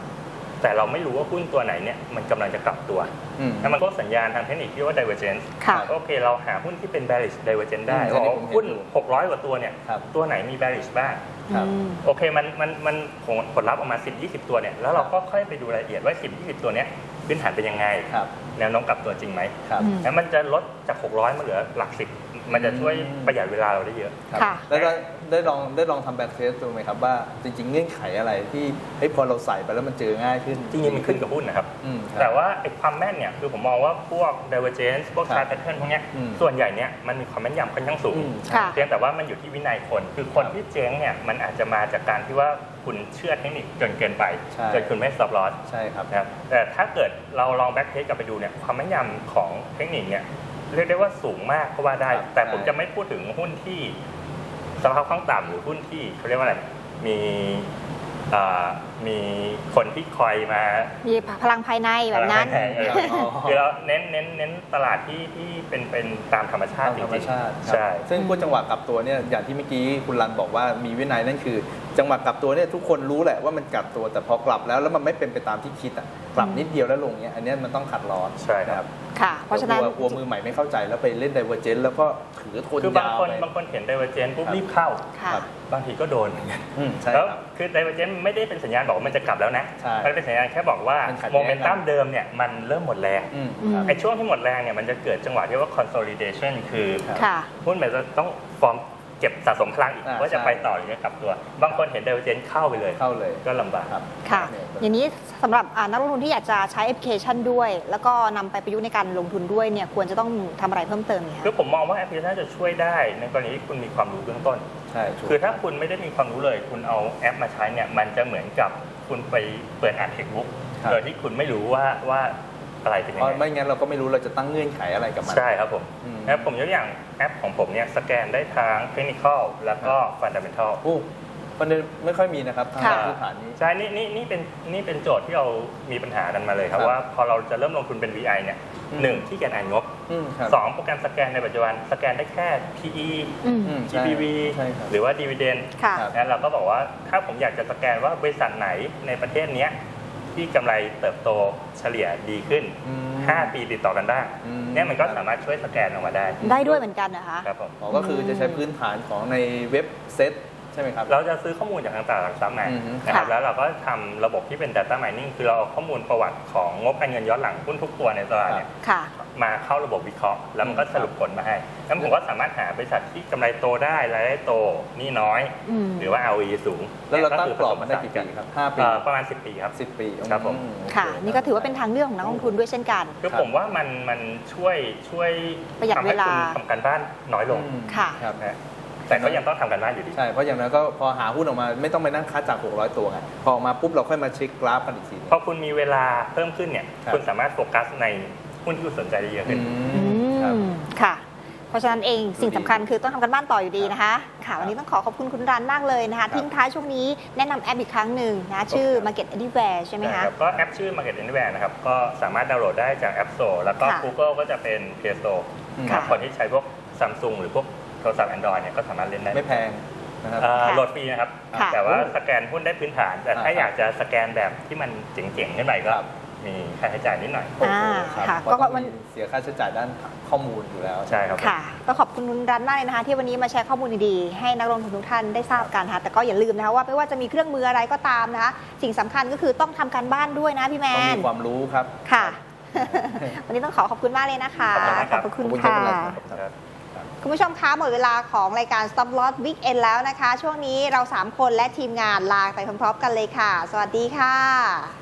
[SPEAKER 3] แต่เราไม่รู้ว่าหุ้นตัวไหนเนี่ยมันกำลังจะกลับตัว
[SPEAKER 1] อืม
[SPEAKER 3] แล้วมันก็สัญญาณทางเทคนิคที่ว่า divergence
[SPEAKER 2] ค่ะ
[SPEAKER 3] โอเค เราหาหุ้นที่เป็น bearish divergence ได้
[SPEAKER 1] อืม
[SPEAKER 3] ว่า
[SPEAKER 1] อันนี้ผมเห็น
[SPEAKER 3] หุ้น
[SPEAKER 1] อยู่
[SPEAKER 3] 600 กว่าตัวเนี่ย
[SPEAKER 1] ครับ
[SPEAKER 3] ตัวไหนมี bearish บ้าง
[SPEAKER 1] ครับ
[SPEAKER 2] อืม
[SPEAKER 3] โอเค มันมันมันผลผลลัพธ์ออกมา 10 20 ตัวเนี่ย แล้วเราก็ค่อยไปดูรายละเอียดว่า 10 20 ตัวเนี้ยพื้นฐานเป็นยังไง
[SPEAKER 1] ครับ
[SPEAKER 3] แนวโน้มกลับตัวจริงไหม
[SPEAKER 1] ครับ
[SPEAKER 2] อืม
[SPEAKER 3] แล้วมันจะลดจาก 600 มาเหลือหลักสิบ มันจะช่วย
[SPEAKER 1] อืม
[SPEAKER 3] ประหยัดเวลาเราได้เยอะ
[SPEAKER 1] ครับ
[SPEAKER 2] ค่ะ
[SPEAKER 1] แล้วได้ได้ลองได้ลองทำแบ็กเทสดูไหมครับว่าจริง ๆ เงื่อนไขอะไรที่เฮ้ยพอเราใส่ไปแล้วมันเจอง่ายขึ้น
[SPEAKER 3] จริงๆมันขึ้นกับหุ้นนะครับ
[SPEAKER 1] อืมครับ
[SPEAKER 3] แต่ว่าไอ้ความแม่นเนี่ยคือผมมองว่าพวก divergence พวก
[SPEAKER 1] ครับ
[SPEAKER 3] chart pattern พวกเนี้ย
[SPEAKER 1] อืม
[SPEAKER 3] ส่วนใหญ่เนี่ยมันมีความแม่นยำค่อนข้างสูง
[SPEAKER 1] อืม
[SPEAKER 2] ค่ะ
[SPEAKER 3] เพียงแต่ว่ามันอยู่ที่วินัยคน คือคน
[SPEAKER 1] ครับ
[SPEAKER 3] ที่เจ๊งเนี่ยมันอาจจะมาจากการที่ว่าคุณเชื่อเทคนิคจนเกินไป
[SPEAKER 1] ใช่
[SPEAKER 3] จนคุณไม่ stop loss
[SPEAKER 1] ใช่ครับ
[SPEAKER 3] นะครับแต่ถ้าเกิดเราลองแบ็กเทสกลับไปดูเนี่ยความแม่นยำของเทคนิคเนี่ย เรียกได้ว่าสูงมากก็ว่าได้
[SPEAKER 1] ครับ
[SPEAKER 3] แต่ผม
[SPEAKER 1] ใช่
[SPEAKER 3] จะไม่พูดถึงหุ้นที่สภาพคล่องต่ำหรือหุ้นที่เขาเรียกว่าอะไรมีอ่ามีคนที่คอยมา
[SPEAKER 2] มีพลังภายในแบบนั้น
[SPEAKER 3] เออเออ
[SPEAKER 1] อ๋อ
[SPEAKER 3] คือเราเน้นเน้นเน้นตลาดที่ที่เป็นเป็นตามธรรมชาติ
[SPEAKER 1] ตาม
[SPEAKER 3] จ
[SPEAKER 1] ธรรม
[SPEAKER 3] ริง
[SPEAKER 1] ชาติ
[SPEAKER 3] ๆ
[SPEAKER 1] ครับ
[SPEAKER 3] ใช่
[SPEAKER 1] ซึ่งพวกจังหวะกลับตัวเนี่ยอย่างที่เมื่อกี้คุณรันบอกว่ามีวินัยนั่นคือ จังหวะกลับตัวเนี่ยทุกคนรู้แหละว่ามันกลับตัวแต่พอกลับแล้วแล้วมันไม่เป็นไปตามที่คิดอะ ปรับนิดเดียวแล้วลงเนี้ยอันเนี้ยมันต้องขัดร้อน
[SPEAKER 3] ใช่ครับ
[SPEAKER 2] ค่ะ เพราะฉะนั้น
[SPEAKER 1] กลัวกลัวมือใหม่ไม่เข้าใจแล้วไปเล่นไดเวอร์เจนแล้วก็ถือทน
[SPEAKER 3] คือบาง
[SPEAKER 1] ยาว
[SPEAKER 3] คน
[SPEAKER 1] ไป
[SPEAKER 3] บางคนเห็นไดเวอร์เจนปุ๊บ
[SPEAKER 1] ครับ
[SPEAKER 3] รีบเข้า
[SPEAKER 2] ค่ะ
[SPEAKER 1] ครับ
[SPEAKER 3] บางทีก็โดนเหมือนกัน
[SPEAKER 1] อืมใช่
[SPEAKER 3] แล้ว
[SPEAKER 1] ครับ
[SPEAKER 3] คือไดเวอร์เจนไม่ได้เป็นสัญญาณบอกว่ามันจะกลับแล้วนะ
[SPEAKER 1] ใช่
[SPEAKER 3] มันเป็นสัญญาณแค่บอกว่า
[SPEAKER 1] มันขัดแย้ง
[SPEAKER 3] โมเมนตัมเดิมเนี่ยมันเริ่มหมดแรง
[SPEAKER 1] อืม
[SPEAKER 2] อืม
[SPEAKER 1] ครับ
[SPEAKER 3] ไอ้ช่วงที่หมดแรงเนี่ยมันจะเกิดจังหวะที่ว่า consolidation คือ
[SPEAKER 1] ครับ
[SPEAKER 2] ค่ะ
[SPEAKER 3] หุ้นมันจะต้องฟอร์ม เก็บสะสมพลังอีก
[SPEAKER 1] อ่า
[SPEAKER 3] ว่าจะ
[SPEAKER 1] ใช่
[SPEAKER 3] ไปต่อหรือจะกลับตัว บางคนเห็นไดเวอร์เจนเข้าไปเลย
[SPEAKER 1] เข้าเลย
[SPEAKER 3] ก็ลำบาก
[SPEAKER 1] ครับ
[SPEAKER 2] ค่ะ
[SPEAKER 1] เนี่ย
[SPEAKER 2] อย่างนี้สำหรับอ่านักลงทุนที่อยากจะใช้แอปพลิเคชันด้วย แล้วก็นำไปประยุกต์ในการลงทุนด้วยเนี่ยควรจะต้องทำอะไรเพิ่มเติมไหม
[SPEAKER 3] คือ
[SPEAKER 2] คะ
[SPEAKER 3] ผมมองว่าแอปพลิเคชันจะช่วยได้ ในกรณีที่คุณมีความรู้เบื้องต้น
[SPEAKER 1] ใช่ถูก
[SPEAKER 3] คือถ้าคุณไม่ได้มีความรู้เลย คุณเอาแอปมาใช้เนี่ยมันจะเหมือนกับคุณไปเปิดอ่านเทคบุ๊ก
[SPEAKER 1] ครับ
[SPEAKER 3] โดยที่คุณไม่รู้ว่าว่า อะไรเป็นยั
[SPEAKER 1] เพ
[SPEAKER 3] ง
[SPEAKER 1] ราะ
[SPEAKER 3] ไง
[SPEAKER 1] ไม่งั้นเราก็ไม่รู้เราจะตั้งเงื่อนไขอะไรกับมัน
[SPEAKER 3] ใช่ครับผม
[SPEAKER 1] อืม
[SPEAKER 3] นะครับผมยกอย่างแอปของผมเนี่ยสแกนได้ทั้งเทคนิคอลแล้วก็ฟันดัมเบลทัล
[SPEAKER 1] โอ้ประเด็นไม่ค่อยมีนะครับทาง
[SPEAKER 2] ค่ะ
[SPEAKER 1] ด้านพื้นฐานนี้
[SPEAKER 3] ใช่นี่นี่นี่เป็นนี่เป็นโจทย์ที่เรามีปัญหากันมาเลยครับ
[SPEAKER 1] ครับ
[SPEAKER 3] ว่าพอเราจะเริ่มลงทุนเป็น VI เนี่ย
[SPEAKER 1] อืม
[SPEAKER 3] หนึ่งที่แกนอ่านงบ
[SPEAKER 1] อืมครับ
[SPEAKER 3] สองโปรแกรมสแกนในปัจจุบัน สแกนได้แค่ PE
[SPEAKER 2] อืม
[SPEAKER 1] อืมใช่
[SPEAKER 3] GBV
[SPEAKER 1] ใช่ครับ
[SPEAKER 3] หรือว่า Dividend
[SPEAKER 2] ค่ะ
[SPEAKER 1] ครับ
[SPEAKER 3] นั้นเราก็บอกว่าถ้าผมอยากจะสแกนว่าบริษัทไหนในประเทศเนี้ย ที่กำไรเติบโตเฉลี่ยดีขึ้น
[SPEAKER 1] อืม
[SPEAKER 3] 5ปีติดต่อกันได้
[SPEAKER 1] อืม
[SPEAKER 3] เนี่ยมันก็สามารถช่วยสแกนออกมาได้
[SPEAKER 2] ได้ด้วยเหมือนกันนะคะ
[SPEAKER 3] ครับผม
[SPEAKER 1] อ๋อก็คือจะใช้พื้นฐานของในเว็บเซต ใช่ไหมครับ
[SPEAKER 3] เราจะซื้อข้อมูลจากทางตลาดหลักทรัพย์มา
[SPEAKER 1] อือฮึ
[SPEAKER 3] นะครับ
[SPEAKER 2] ค่ะ
[SPEAKER 3] แล้วเราก็ทำระบบที่เป็น data mining คือเราเอาข้อมูลประวัติของงบการเงินย้อนหลังหุ้นทุกตัวในตลาดเนี่ย
[SPEAKER 2] ค่ะ
[SPEAKER 3] มาเข้าระบบวิเคราะห์ แล้วมันก็สรุปผลมาให้แล้วผมก็สามารถหาบริษัทที่กำไรโตได้รายได้โตหนี่น้อย
[SPEAKER 2] อืม
[SPEAKER 3] หรือว่า ROE สูง
[SPEAKER 1] แล้วเรา
[SPEAKER 3] นี่ย
[SPEAKER 1] ตั้ง
[SPEAKER 3] คื
[SPEAKER 1] กรอบมันได้กี่ปีครับห้าปี
[SPEAKER 3] เอ่อประมาณ 10 ปีครับ
[SPEAKER 1] สิบปี
[SPEAKER 3] ครับผม
[SPEAKER 1] อืโอเค่ะ
[SPEAKER 2] นี่ก็ถือว่าเป็นทางเลือกของนักลงทุนด้วยเช่นกัน
[SPEAKER 3] คือ
[SPEAKER 1] ครับ
[SPEAKER 3] ผมว่ามันมันช่วยช่วย
[SPEAKER 2] ประหยัด
[SPEAKER 3] ทำให้
[SPEAKER 2] เวลา
[SPEAKER 3] คุณทำการบ้านน้อยลง
[SPEAKER 1] อืม
[SPEAKER 2] ค่ะ
[SPEAKER 1] ครับ
[SPEAKER 3] นะ แต่ก็ยังต้องทำการบ้านอยู่ดี
[SPEAKER 1] ใช่ เพราะอย่างนั้นก็พอหาหุ้นออกมาไม่ต้องไปนั่งคัดจาก 600 ตัวไง พอออกมาปุ๊บเราค่อยมาเช็คกราฟกันอีกที
[SPEAKER 3] พอคุณมีเวลาเพิ่มขึ้นเนี่ย
[SPEAKER 1] ครับ
[SPEAKER 3] คุณสามารถโฟกัสในหุ้นที่คุณสนใจได้เยอะขึ้น
[SPEAKER 2] อื
[SPEAKER 1] ครับ
[SPEAKER 2] มค่ะ เพราะฉะนั้นเองสิ่งสำคัญคือต้องทำกันบ้านต่ออยู่ดีนะคะ ค่ะ วันนี้ต้องขอขอบคุณคุณรันมากเลยนะคะ ทิ้งท้ายช่วงนี้แนะนำแอปอีกครั้งหนึ่งนะ ชื่อ Market Anywhere ใช่ไหมคะ
[SPEAKER 3] ครับก็แอปชื่อ Market Anywhere นะครับ ก็สามารถดาวน์โหลดได้จาก App Store แล้วก็
[SPEAKER 2] ค่ะ
[SPEAKER 3] Google ก็จะเป็น Play Store
[SPEAKER 1] อืม
[SPEAKER 3] ครับ
[SPEAKER 2] ค่ะ
[SPEAKER 3] คนที่ใช้พวก Samsung หรือพวกโทรศัพท์ Android เนี่ยก็สามารถเล่นได้
[SPEAKER 1] ไม่แพงนะครับ
[SPEAKER 3] เอ่อ
[SPEAKER 2] ค่ะ
[SPEAKER 3] โหลดฟรีนะครับ
[SPEAKER 2] ค่ะ
[SPEAKER 3] แต่ว่าสแกนหุ้นได้พื้นฐาน แต่ถ้า
[SPEAKER 1] อ่า
[SPEAKER 3] อยากจะสแกนแบบที่มันเจ๋งๆขึ้นไปก็
[SPEAKER 1] ครับ
[SPEAKER 3] มีค่าใช้จ่ายนิดหน่อย
[SPEAKER 1] โอ้โห
[SPEAKER 2] อ่า
[SPEAKER 1] ครับ
[SPEAKER 2] ค่ะ
[SPEAKER 1] เพราะ
[SPEAKER 2] ก็
[SPEAKER 1] ต้อง
[SPEAKER 2] วัน
[SPEAKER 1] มีเสียค่าใช้จ่ายด้านข้อมูลอยู่แล้ว
[SPEAKER 3] ใช่ครับผม
[SPEAKER 2] ค่ะก็ขอบคุณคุณรันมากเลยนะคะ ที่วันนี้มาแชร์ข้อมูลดีๆ ให้นักลงทุนทุกท่านได้ทราบกันนะคะแต่ก็อย่าลืมนะคะว่าไม่ว่าจะมีเครื่องมืออะไรก็ตามนะคะสิ่งสำคัญก็คือต้องทำการบ้านด้วยนะพี่แม
[SPEAKER 1] ต้อง
[SPEAKER 2] น
[SPEAKER 1] มีความรู้ครับ
[SPEAKER 2] ค่ะ วันนี้ต้องขอขอบคุณมากเลยนะคะ
[SPEAKER 3] ขอบคุณครับ
[SPEAKER 2] ขอบคุณ
[SPEAKER 1] ขอบคุณ
[SPEAKER 2] ค่ะ
[SPEAKER 1] ครับ
[SPEAKER 3] ครับ
[SPEAKER 2] คุณผู้ชมคะหมดเวลาของรายการ Stop Loss Weekend แล้วนะคะ ช่วงนี้เรา 3 คนและทีมงานลาไปพร้อมๆกันเลยค่ะ สวัสดีค่ะ